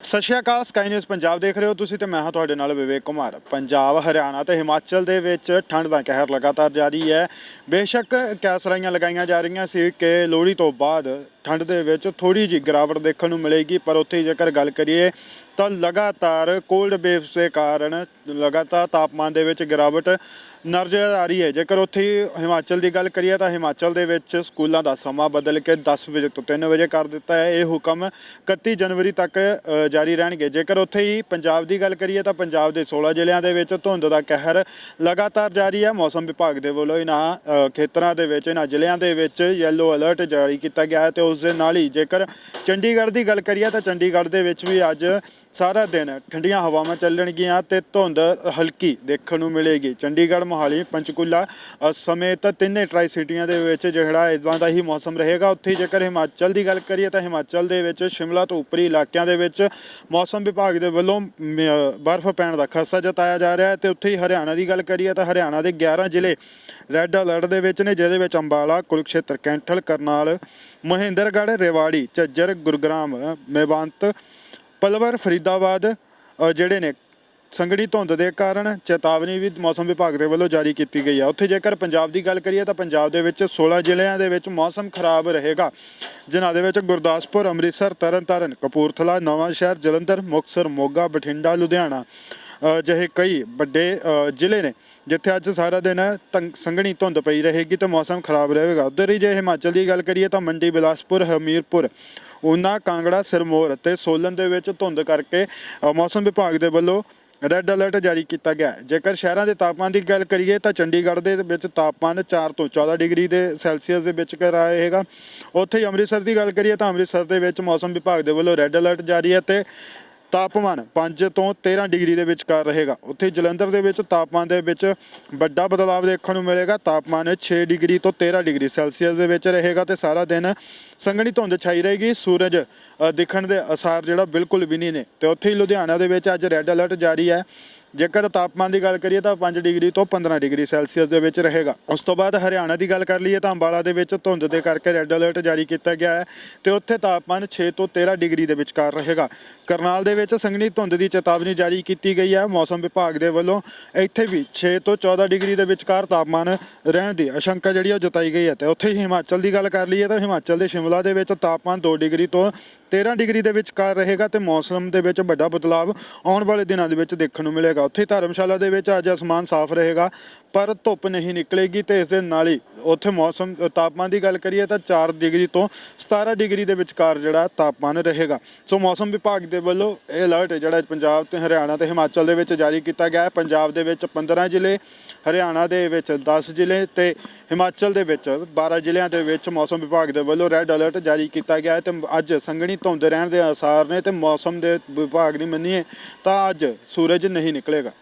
ਸਤਿ ਸ਼੍ਰੀ ਅਕਾਲ ਸਕਾਈ ਨਿਊਜ਼ ਪੰਜਾਬ ਦੇਖ ਰਹੇ ਹੋ ਤੁਸੀਂ ਤੇ ਮੈਂ ਹਾਂ ਤੁਹਾਡੇ ਨਾਲ ਵਿਵੇਕ ਕੁਮਾਰ। ਪੰਜਾਬ, ਹਰਿਆਣਾ ਤੇ ਹਿਮਾਚਲ ਦੇ ਵਿੱਚ ਠੰਡ ਦਾ ਕਹਿਰ ਲਗਾਤਾਰ ਜਾਰੀ ਹੈ। ਬੇਸ਼ੱਕ ਕੈਸਰਾਈਆਂ ਲਗਾਈਆਂ ਜਾ ਰਹੀਆਂ ਸੀ ਕਿ ਲੋਹੜੀ ਤੋਂ ਬਾਅਦ ਠੰਡ ਦੇ ਵਿੱਚ ਥੋੜੀ ਜਿਹੀ ਗਿਰਾਵਟ ਦੇਖਣ ਨੂੰ ਮਿਲੇਗੀ, ਪਰ ਉੱਥੇ ਜੇਕਰ ਗੱਲ ਕਰੀਏ ਤਾਂ ਲਗਾਤਾਰ ਕੋਲਡ ਵੇਵਸ ਦੇ ਕਾਰਨ ਲਗਾਤਾਰ ਤਾਪਮਾਨ ਦੇ ਵਿੱਚ ਗਿਰਾਵਟ ਨਜ਼ਰ ਆ ਰਹੀ ਹੈ। ਜੇਕਰ ਉੱਥੇ ਹਿਮਾਚਲ ਦੀ ਗੱਲ ਕਰੀਏ ਤਾਂ ਹਿਮਾਚਲ ਦੇ ਵਿੱਚ ਸਕੂਲਾਂ ਦਾ ਸਮਾਂ ਬਦਲ ਕੇ 10 ਵਜੇ ਤੋਂ 3 ਵਜੇ ਕਰ ਦਿੱਤਾ ਹੈ। ਇਹ ਹੁਕਮ 31 ਜਨਵਰੀ ਤੱਕ ਜਾਰੀ ਰਹਿਣਗੇ। ਜੇਕਰ ਉੱਥੇ ਹੀ ਪੰਜਾਬ ਦੀ ਗੱਲ ਕਰੀਏ ਤਾਂ ਪੰਜਾਬ ਦੇ 16 ਜ਼ਿਲ੍ਹਿਆਂ ਦੇ ਵਿੱਚ ਧੁੰਦ ਦਾ ਕਹਿਰ ਲਗਾਤਾਰ ਜਾਰੀ ਹੈ। ਮੌਸਮ ਵਿਭਾਗ ਦੇ ਵੱਲੋਂ ਇਹਨਾਂ ਖੇਤਰਾਂ ਦੇ ਵਿੱਚ ਇਹਨਾਂ ਜ਼ਿਲ੍ਹਿਆਂ ਦੇ ਵਿੱਚ ਯੈਲੋ ਅਲਰਟ ਜਾਰੀ ਕੀਤਾ ਗਿਆ ਹੈ ਤੇ ਉਸ ਦੇ ਨਾਲ ਹੀ ਜੇਕਰ ਚੰਡੀਗੜ੍ਹ ਦੀ ਗੱਲ ਕਰੀਏ ਤਾਂ ਚੰਡੀਗੜ੍ਹ ਦੇ ਵਿੱਚ ਵੀ ਅੱਜ ਸਾਰਾ ਦਿਨ ਠੰਡੀਆਂ ਹਵਾਵਾਂ ਚੱਲਣਗੀਆਂ ਤੇ ਧੁੰਦ ਹਲਕੀ ਦੇਖਣ ਨੂੰ ਮਿਲੇਗੀ। ਚੰਡੀਗੜ੍ਹ ਮੋਹਾਲੀ, ਪੰਚਕੂਲਾ ਸਮੇਤ ਤਿੰਨੇ ਟਰਾਈ ਸਿਟੀਆਂ ਦੇ ਵਿੱਚ ਜਿਹੜਾ ਇਦਾਂ ਦਾ ਹੀ ਮੌਸਮ ਰਹੇਗਾ। ਉੱਥੇ ਜੇਕਰ ਹਿਮਾਚਲ ਦੀ ਗੱਲ ਕਰੀਏ ਤਾਂ ਹਿਮਾਚਲ ਦੇ ਵਿੱਚ ਸ਼ਿਮਲਾ ਤੋਂ ਉੱਪਰੀ ਇਲਾਕਿਆਂ ਦੇ ਵਿੱਚ ਮੌਸਮ ਵਿਭਾਗ ਦੇ ਵੱਲੋਂ ਬਰਫ਼ ਪੈਣ ਦਾ ਖਸਾ ਜਤਾਇਆ ਜਾ ਰਿਹਾ ਹੈ ਤੇ ਉੱਥੇ ਹੀ ਹਰਿਆਣਾ ਦੀ ਗੱਲ ਕਰੀਏ ਤਾਂ ਹਰਿਆਣਾ ਦੇ 11 ਜ਼ਿਲ੍ਹੇ ਰੈੱਡ ਅਲਰਟ ਦੇ ਵਿੱਚ ਨੇ, ਜਿਹਦੇ ਵਿੱਚ ਅੰਬਾਲਾ, ਕੁਰੂਕਸ਼ੇਤਰ, ਕੈਂਠਲ, ਕਰਨਾਲ ਮਹਿੰਦਰਗੜ੍ਹ ਰੇਵਾੜੀ ਝੱਜਰ ਗੁਰਗ੍ਰਾਮ ਮੇਵਾਂਤ ਪਲਵਰ ਫਰੀਦਾਬਾਦ ਅ, ਜਿਹੜੇ ਨੇ ਸੰਘਣੀ ਧੁੰਦ ਦੇ ਕਾਰਨ ਚੇਤਾਵਨੀ ਵੀ ਮੌਸਮ ਵਿਭਾਗ ਦੇ ਵੱਲੋਂ ਜਾਰੀ ਕੀਤੀ ਗਈ ਹੈ ਉੱਥੇ ਜੇਕਰ ਪੰਜਾਬ ਦੀ ਗੱਲ ਕਰੀਏ ਤਾਂ ਪੰਜਾਬ ਦੇ ਵਿੱਚ 16 ਜ਼ਿਲ੍ਹਿਆਂ ਦੇ ਵਿੱਚ ਮੌਸਮ ਖਰਾਬ ਰਹੇਗਾ ਜਿਨ੍ਹਾਂ ਦੇ ਵਿੱਚ ਗੁਰਦਾਸਪੁਰ ਅੰਮ੍ਰਿਤਸਰ ਤਰਨਤਾਰਨ ਕਪੂਰਥਲਾ ਨਵਾਂਸ਼ਹਿਰ ਜਲੰਧਰ ਮੁਕਤਸਰ ਮੋਗਾ ਬਠਿੰਡਾ ਲੁਧਿਆਣਾ ਜਿਹੇ ਕਈ ਵੱਡੇ ਜ਼ਿਲ੍ਹੇ ਨੇ, ਜਿੱਥੇ ਅੱਜ ਸਾਰਾ ਦਿਨ ਤੰਗ- ਸੰਘਣੀ ਧੁੰਦ ਪਈ ਰਹੇਗੀ ਤੇ ਮੌਸਮ ਖਰਾਬ ਰਹੇਗਾ। ਉਧਰ ਹੀ ਜੇ ਹਿਮਾਚਲ ਦੀ ਗੱਲ ਕਰੀਏ ਤਾਂ ਮੰਡੀ ਬਿਲਾਸਪੁਰ, ਹਮੀਰਪੁਰ, ਉਨਾ, ਕਾਂਗੜਾ, ਸਿਰਮੌਰ ਅਤੇ ਸੋਲਨ ਦੇ ਵਿੱਚ ਧੁੰਦ ਕਰਕੇ ਮੌਸਮ ਵਿਭਾਗ ਦੇ ਵੱਲੋਂ ਰੈੱਡ ਅਲਰਟ ਜਾਰੀ ਕੀਤਾ ਗਿਆ ਜੇਕਰ ਸ਼ਹਿਰਾਂ ਦੇ ਤਾਪਮਾਨ ਦੀ ਗੱਲ ਕਰੀਏ ਤਾਂ ਚੰਡੀਗੜ੍ਹ ਦੇ ਵਿੱਚ ਤਾਪਮਾਨ 4 ਤੋਂ 14 ਡਿਗਰੀ ਦੇ ਸੈਲਸੀਅਸ ਦੇ ਵਿੱਚ ਕਰ ਰਹੇਗਾ ਉੱਥੇ ਹੀ ਅੰਮ੍ਰਿਤਸਰ ਦੀ ਗੱਲ ਕਰੀਏ ਤਾਂ ਅੰਮ੍ਰਿਤਸਰ ਦੇ ਵਿੱਚ ਮੌਸਮ ਵਿਭਾਗ ਦੇ ਵੱਲੋਂ ਰੈੱਡ ਅਲਰਟ ਜਾਰੀ ਹੈ ਤੇ ਤਾਪਮਾਨ 5 ਤੋਂ 13 ਡਿਗਰੀ ਦੇ ਵਿਚਕਾਰ ਰਹੇਗਾ। ਉੱਥੇ ਜਲੰਧਰ ਦੇ ਵਿੱਚ ਤਾਪਮਾਨ ਦੇ ਵਿੱਚ ਵੱਡਾ ਬਦਲਾਅ ਦੇਖਣ ਨੂੰ ਮਿਲੇਗਾ। ਤਾਪਮਾਨ 6 ਡਿਗਰੀ ਤੋਂ 13 ਡਿਗਰੀ ਸੈਲਸੀਅਸ ਦੇ ਵਿੱਚ ਰਹੇਗਾ ਤੇ ਸਾਰਾ ਦਿਨ ਸੰਘਣੀ ਧੁੰਦ ਛਾਈ ਰਹੇਗੀ। ਸੂਰਜ ਦਿਖਣ ਦੇ ਅਸਾਰ ਜਿਹੜਾ ਬਿਲਕੁਲ ਵੀ ਨਹੀਂ ਨੇ। ਤੇ ਉੱਥੇ ਹੀ ਲੁਧਿਆਣਾ ਦੇ ਵਿੱਚ ਅੱਜ ਰੈੱਡ ਅਲਰਟ ਜਾਰੀ ਹੈ। ਜੇਕਰ ਤਾਪਮਾਨ ਦੀ ਗੱਲ ਕਰੀਏ ਤਾਂ 5 ਡਿਗਰੀ ਤੋਂ 15 ਡਿਗਰੀ ਸੈਲਸੀਅਸ ਦੇ ਵਿੱਚ ਰਹੇਗਾ। ਉਸ ਤੋਂ ਬਾਅਦ ਹਰਿਆਣਾ ਦੀ ਗੱਲ ਕਰ ਲਈਏ ਤਾਂ ਅੰਬਾਲਾ ਦੇ ਵਿੱਚ ਧੁੰਦ ਦੇ ਕਰਕੇ ਰੈੱਡ ਅਲਰਟ ਜਾਰੀ ਕੀਤਾ ਗਿਆ ਹੈ ਤੇ ਉੱਥੇ ਤਾਪਮਾਨ 6 ਤੋਂ 13 ਡਿਗਰੀ ਦੇ ਵਿਚਕਾਰ ਰਹੇਗਾ। ਕਰਨਾਲ ਦੇ ਵਿੱਚ ਸੰਘਣੀ ਧੁੰਦ ਦੀ ਚੇਤਾਵਨੀ ਜਾਰੀ ਕੀਤੀ ਗਈ ਹੈ। ਮੌਸਮ ਵਿਭਾਗ ਦੇ ਵੱਲੋਂ ਇੱਥੇ ਵੀ 6 ਤੋਂ 14 ਡਿਗਰੀ ਦੇ ਵਿਚਕਾਰ ਤਾਪਮਾਨ ਰਹਿਣ ਦੀ ਆਸ਼ੰਕਾ ਜਿਹੜੀ ਉਹ ਜਤਾਈ ਗਈ ਹੈ ਤੇ ਉੱਥੇ ਹੀ ਹਿਮਾਚਲ ਦੀ ਗੱਲ ਕਰ ਲਈਏ ਤਾਂ ਹਿਮਾਚਲ ਦੇ ਸ਼ਿਮਲਾ ਦੇ ਵਿੱਚ ਤਾਪਮਾਨ 2 ਡਿਗਰੀ ਤੋਂ 13 ਡਿਗਰੀ ਦੇ ਵਿਚਕਾਰ ਰਹੇਗਾ ਤੇ ਮੌਸਮ ਦੇ ਵਿੱਚ ਵੱਡਾ ਬਦਲਾਵ ਆਉਣ ਵਾਲੇ ਦਿਨਾਂ ਦੇ ਵਿੱਚ ਦੇਖਣ ਨੂੰ ਮਿਲੇਗਾ। ਉੱਥੇ ਧਰਮਸ਼ਾਲਾ ਦੇ ਵਿੱਚ ਅੱਜ ਅਸਮਾਨ ਸਾਫ਼ ਰਹੇਗਾ, ਪਰ ਧੁੱਪ ਨਹੀਂ ਨਿਕਲੇਗੀ ਤੇ ਇਸ ਦੇ ਨਾਲ ਹੀ ਉੱਥੇ ਮੌਸਮ ਤਾਪਮਾਨ ਦੀ ਗੱਲ ਕਰੀਏ ਤਾਂ 4 ਡਿਗਰੀ ਤੋਂ 17 ਡਿਗਰੀ ਦੇ ਵਿਚਕਾਰ ਜਿਹੜਾ ਤਾਪਮਾਨ ਰਹੇਗਾ। ਸੋ ਮੌਸਮ ਵਿਭਾਗ ਦੇ ਵੱਲੋਂ ਇਹ ਅਲਰਟ ਜਿਹੜਾ ਪੰਜਾਬ ਤੇ ਹਰਿਆਣਾ ਤੇ ਹਿਮਾਚਲ ਦੇ ਵਿੱਚ ਜਾਰੀ ਕੀਤਾ ਗਿਆ ਹੈ। ਪੰਜਾਬ ਦੇ ਵਿੱਚ 15 ਜ਼ਿਲ੍ਹੇ, ਹਰਿਆਣਾ ਦੇ ਵਿੱਚ 10 ਜ਼ਿਲ੍ਹੇ ਤੇ ਹਿਮਾਚਲ ਦੇ ਵਿੱਚ 12 ਜ਼ਿਲ੍ਹਿਆਂ ਦੇ ਵਿੱਚ ਮੌਸਮ ਵਿਭਾਗ ਦੇ ਵੱਲੋਂ ਰੈੱਡ ਅਲਰਟ ਜਾਰੀ ਕੀਤਾ ਗਿਆ ਹੈ ਤੇ ਅੱਜ ਸੰਘਣੀ ਧੁੰਦ ਰਹਿਣ ਦੇ ਆਸਾਰ ਨੇ ਤੇ ਮੌਸਮ ਦੇ ਵਿਭਾਗ ਦੀ ਮੰਨੀਏ ਤਾਂ ਅੱਜ ਸੂਰਜ ਨਹੀਂ ਨਿਕਲੇਗਾ।